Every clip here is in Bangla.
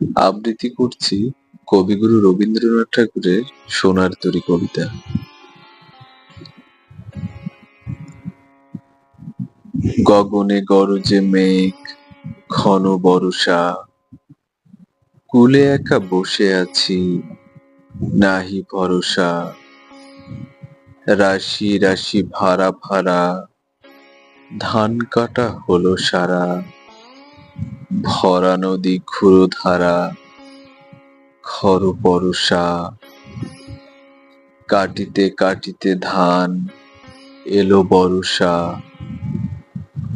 আবৃত্তি করছি কবিগুরু রবীন্দ্রনাথ ঠাকুরের সোনার তরী কবিতা। গগনে গরজে মেঘ, ঘন বরষা, কুলে একা বসে আছি, নাহি ভরসা। রাশি রাশি ভাড়া ভাড়া, ধান কাটা হলো সারা। ভরা নদী ঘুরো ধারা খর পরশা কাটিতে কাটিতে ধান এলো বরষা।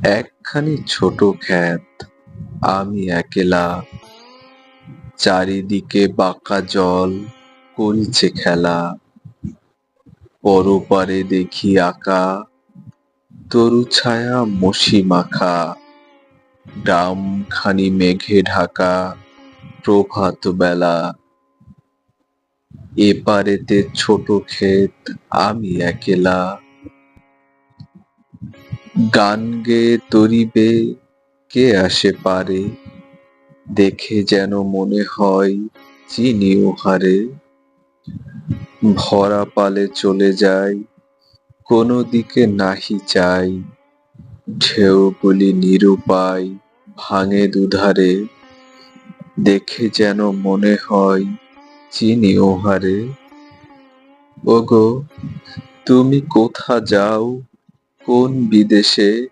একখানি ছোট ক্ষেত আমি একেলা। চারিদিকে বাঁকা জল করিছে খেলা। পরপারে দেখি আঁকা, তরু ছায়া মসি মাখা। ডাম খানি মেঘে ঢাকা, প্রভাত বেলা। এপারেতে ছোট ক্ষেত, আমি একেলা। গান গেয়ে তরিবে, কে আসে পারে? দেখে যেন মনে হয় চিনি ওহারে ভরা পালে চলে যাই, কোনো দিকে নাহি চাই। ঢেউগুলি নিরুপায় ভাঙে দুধারে, দেখে যেন মনে হয় চিনি ওহারে। ওগো, তুমি কোথা যাও? কোন বিদেশে?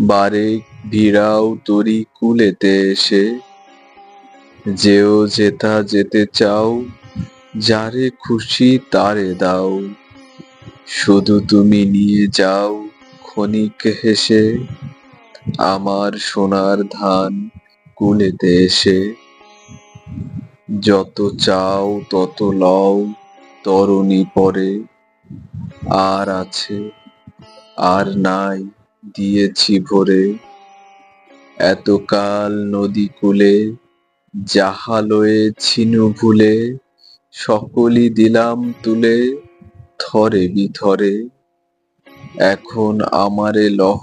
বারে ভিড়াও তরি কুলেতে এসে। যেও যেতা যেতে চাও, যারে খুশি তারে দাও। শুধু তুমি নিয়ে যাও ক্ষণিক হেসে। আমার সোনার ধান কুলেতে এসে, যত চাও তত লও, তরণী পরে আর আছে আর নাই, দিয়েছি ভরে। এতকাল নদী কূলে যাহা লয়ে ছিনু ভুলে, সকলই দিলাম তুলে থরে বিথরে। এখন আমারে লহ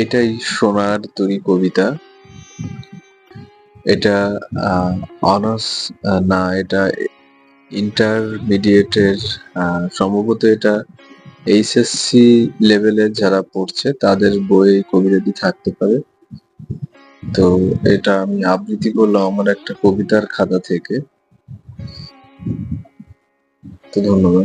এটাই সোনার তরি কবিতা। এটা অনার্স না, এটা ইন্টারমিডিয়েটের সম্ভবত এটা এইচএসসি লেভেলের যারা পড়ছে, তাদের বই কবিতাটি থাকতে পারে। তো এটা আমি আবৃত্তি করলাম আমার একটা কবিতার খাতা থেকে। তো ধন্যবাদ।